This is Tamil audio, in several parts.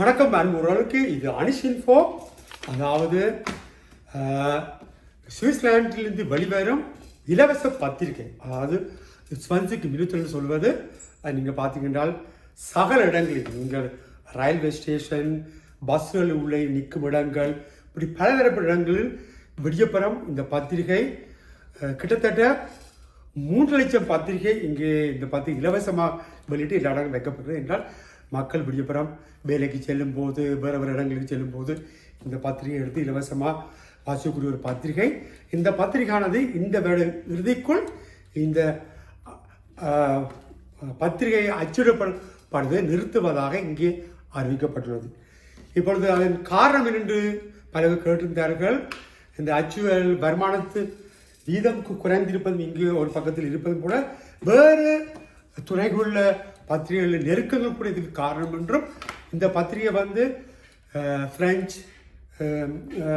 வணக்கம் அன்புறவுக்கு இது அனிஷ் இன்ஃபோ அதாவது சுவிட்சர்லாண்டிலிருந்து சுவிட்சர்லாந்திலிருந்து வெளிவரும் இலவச பத்திரிகை. அதாவது ஸ்வன்சிக் மினித்தில் சொல்வது அது நீங்கள் பார்த்தீங்கன்றால் சகல இடங்களில். நீங்கள் ரயில்வே ஸ்டேஷன் பஸ்கள் உள்ளே நிற்கும் இடங்கள் இப்படி பலதரப்பு இடங்களில் விடியப்புறம் இந்த பத்திரிகை. கிட்டத்தட்ட மூன்று லட்சம் பத்திரிகை இங்கே இந்த பத்திரிகை இலவசமாக வெளியிட்டு எல்லா இடங்களும் வைக்கப்படுகிறது என்றால் மக்கள் விடியப்புறம் வேலைக்கு செல்லும் போது வேறு வேறு இடங்களுக்கு செல்லும் போது இந்த பத்திரிகை எடுத்து இலவசமாக வாசிக்கக்கூடிய ஒரு பத்திரிகை. இந்த பத்திரிகையானது இந்த வேலை இறுதிக்குள் இந்த பத்திரிகை அச்சிடப்படுவதை நிறுத்துவதாக இங்கே அறிவிக்கப்பட்டுள்ளது. இப்பொழுது அதன் காரணம் என்று பலர் கேட்டிருந்தார்கள். இந்த அச்சுவல் வருமானத்து வீதம் குறைந்திருப்பதும் இங்கு ஒரு பக்கத்தில் இருப்பதும் கூட வேறு துறைகளில் பத்திரிகைகளில் நெருக்கங்கள் கூட இதுக்கு காரணம் என்றும் இந்த பத்திரிகை வந்து ஃப்ரெஞ்ச்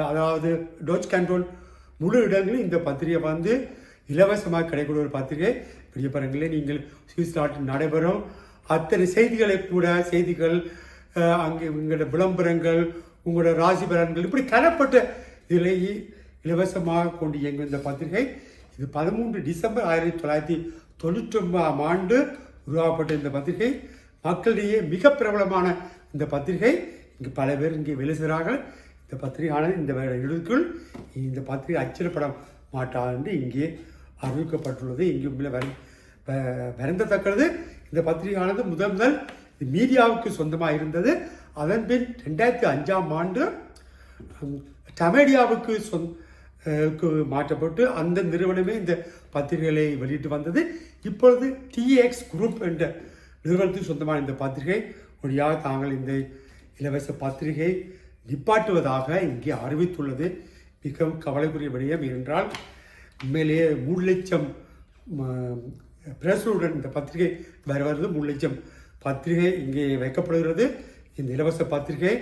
அதாவது டோச் கண்ட்ரோல் முழு இடங்களும் இந்த பத்திரிகை வந்து இலவசமாக கிடைக்கக்கூடிய ஒரு பத்திரிகை. பெரிய படங்களே நீங்கள் சுவிஸ் நாட்டில் நடைபெறும். அத்தனை செய்திகளை கூட செய்திகள் அங்கே உங்களோட விளம்பரங்கள் உங்களோட ராசி பலன்கள் இப்படி கலப்பட்ட இதிலேயே இலவசமாக கொண்டு இயங்கும் இந்த பத்திரிகை. இது பதிமூன்று டிசம்பர் ஆயிரத்தி தொள்ளாயிரத்தி தொண்ணூற்றி ஒன்பதாம் ஆண்டு உருவாக்கப்பட்ட இந்த பத்திரிகை மக்களிடையே மிக பிரபலமான இந்த பத்திரிகை. இங்கு பல பேர் இங்கே வேலை செய்கிறார்கள். இந்த பத்திரிகையானது இந்த இடத்துக்குள் இந்த பத்திரிகை அச்சிடப்பட மாட்டாது என்று இங்கே அறிவிக்கப்பட்டுள்ளது. இங்கே உண்மையில் வர வ- வருந்தத்தக்கது. இந்த பத்திரிகையானது முதல் முதல் மீடியாவுக்கு சொந்தமாக இருந்தது. அதன் பின் ரெண்டாயிரத்தி அஞ்சாம் ஆண்டு டமேடியாவுக்கு சொந்த மாற்றப்பட்டு அந்த நிறுவனமே இந்த பத்திரிகைகளை வெளியிட்டு வந்தது. இப்பொழுது டிஎக்ஸ் குரூப் என்ற நிறுவனத்துக்கு சொந்தமான இந்த பத்திரிகை வழியாக தாங்கள் இந்த இலவச பத்திரிகை நிப்பாட்டுவதாக இங்கே அறிவித்துள்ளது. மிகவும் கவலைக்குரிய விடயம் என்றால் உண்மையிலேயே மூணு லட்சம் பிரசுடன் இந்த பத்திரிகை வருவது மூணு லட்சம் பத்திரிகை இங்கே வைக்கப்படுகிறது. இந்த இலவச பத்திரிகை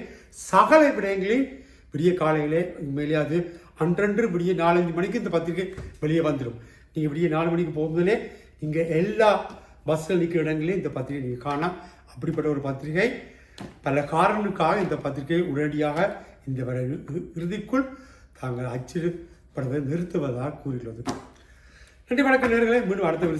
சகல விடயங்களில் விடிய காலையிலே உண்மையிலே அது அன்றன்று விடிய நாலஞ்சு மணிக்கு இந்த பத்திரிகை வெளியே வந்துடும். நீங்கள் விடிய நாலு மணிக்கு போகும்போதே இங்கே எல்லா பஸ்ஸில் நிற்கிற இடங்களையும் இந்த பத்திரிகை நீங்கள் காணலாம். அப்படிப்பட்ட ஒரு பத்திரிகை. பல காரணங்களுக்காக இந்த பத்திரிகை உடனடியாக இந்த வரை இறுதிக்குள் தாங்கள் அச்சிடப்படுவதை நிறுத்துவதாக கூறியுள்ளது. நன்றி வணக்கம் நேர்களை. மீண்டும் அடுத்த ஒரு